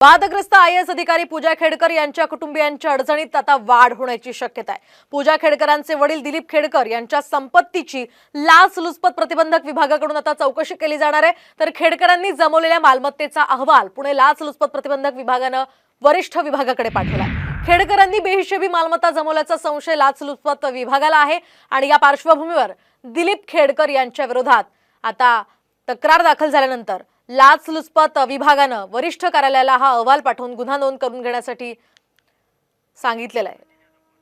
वादग्रस्त I S अधिकारी पूजा खेडकर यांच्या कुटुंबियांच्या अडचणीत आता वाढ होण्याची शक्यता आहे. पूजा खेडकरांचे वडील दिलीप खेडकर यांच्या संपत्तीची लाचलुचपत प्रतिबंधक विभागाकडून आता चौकशी केली जाणार आहे. तर खेडकरांनी जमवलेल्या मालमत्तेचा अहवाल पुणे लाचलुचपत प्रतिबंधक विभागानं वरिष्ठ विभागाकडे पाठवला खेडकरांनी बेहिशेबी मालमत्ता जमवल्याचा संशय लाचलुचपत विभागाला आहे आणि या पार्श्वभूमीवर दिलीप खेडकर यांच्या विरोधात आता तक्रार दाखल झाल्यानंतर लाचलुचपत विभागानं वरिष्ठ कार्यालयाला हा अहवाल पाठवून गुन्हा नोंद करून घेण्यासाठी सांगितलेलं आहे.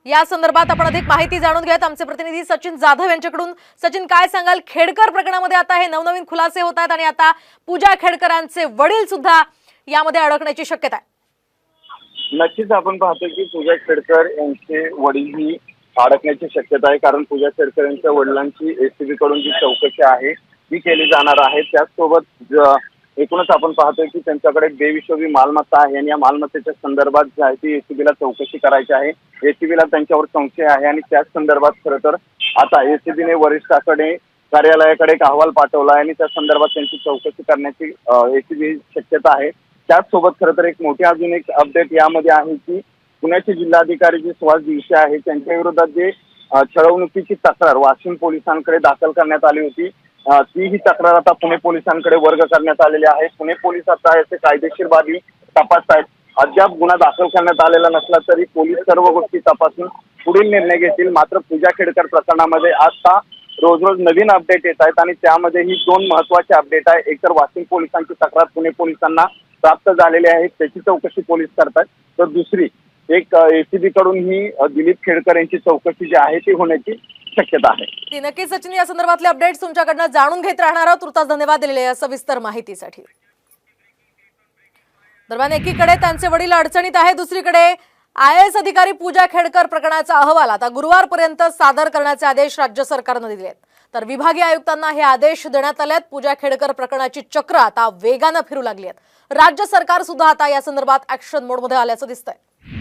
या संदर्भात आपण अधिक माहिती जाणून घेऊयात. आमचे प्रतिनिधी सचिन जाधव यांच्याकडून. सचिन काय सांगाल? खेडकर प्रकरणामध्ये आता हे नवनवीन खुलासे होत आहेत आणि आता पूजा खेडकरांचे वडील सुद्धा यामध्ये अडकण्याची शक्यता आहे. नक्कीच आपण पाहतो की पूजा खेडकर यांचे वडील ही अडकण्याची शक्यता आहे. कारण पूजा खेडकर यांच्या वडिलांची एसीबी कडून जी चौकशी आहे ती केली जाणार आहे. त्याचसोबत एकूणच आपण पाहतोय की त्यांच्याकडे बेविशोबी मालमत्ता आहे आणि या मालमत्तेच्या संदर्भात जी आहे ती एसीबीला चौकशी करायची आहे. एसीबीला त्यांच्यावर संशय आहे आणि त्याच संदर्भात खरं तर आता एसीबीने वरिष्ठाकडे कार्यालयाकडे एक अहवाल पाठवला आहे आणि त्या संदर्भात त्यांची चौकशी करण्याची एसीबी शक्यता आहे. त्याचसोबत खरं तर एक मोठी अजून एक अपडेट यामध्ये आहे की पुण्याचे जिल्हाधिकारी जे सुहास दिवशी आहेत त्यांच्या विरोधात जे छळवणुकीची तक्रार वाशिम पोलिसांकडे दाखल करण्यात आली होती ती ही तक्रार आता पुणे पोलिसांकडे वर्ग करण्यात आलेली आहे. पुणे पोलीस आता याचे कायदेशीर बाबी तपासतायत अद्याप गुन्हा दाखल करण्यात आलेला नसला तरी पोलीस सर्व गोष्टी तपासून पुढील निर्णय घेतील. मात्र पूजा खेडकर प्रकरणामध्ये आता रोज रोज नवीन अपडेट येत आहेत आणि त्यामध्ये ही दोन महत्त्वाचे अपडेट आहे एकतर वाशिम पोलिसांची तक्रार पुणे पोलिसांना प्राप्त झालेली आहे. त्याची चौकशी पोलीस करतात तर दुसरी एक एसीबी कडून ही दिलीप खेडकर यांची चौकशी जी आहे ती होण्याची शक्यता आहे. नक्की सचिन या संदर्भातले अपडेट्स तुमच्याकडनं जाणून घेत राहणार आहोत. तुर्तास धन्यवाद दिलेले या सविस्तर माहितीसाठी. दरम्यान एकीकडे त्यांचे वडील अडचणीत आहे दुसरीकडे आय एस अधिकारी पूजा खेडकर प्रकरणाचा अहवाल आता गुरुवारपर्यंत सादर करण्याचे आदेश राज्य सरकारनं दिलेत. तर विभागीय आयुक्तांना हे आदेश देण्यात आले आहेत पूजा खेडकर प्रकरणाची चक्र आता वेगानं फिरू लागली आहेत. राज्य सरकार सुद्धा आता या संदर्भात ऍक्शन मोडमध्ये आल्याचं दिसतंय.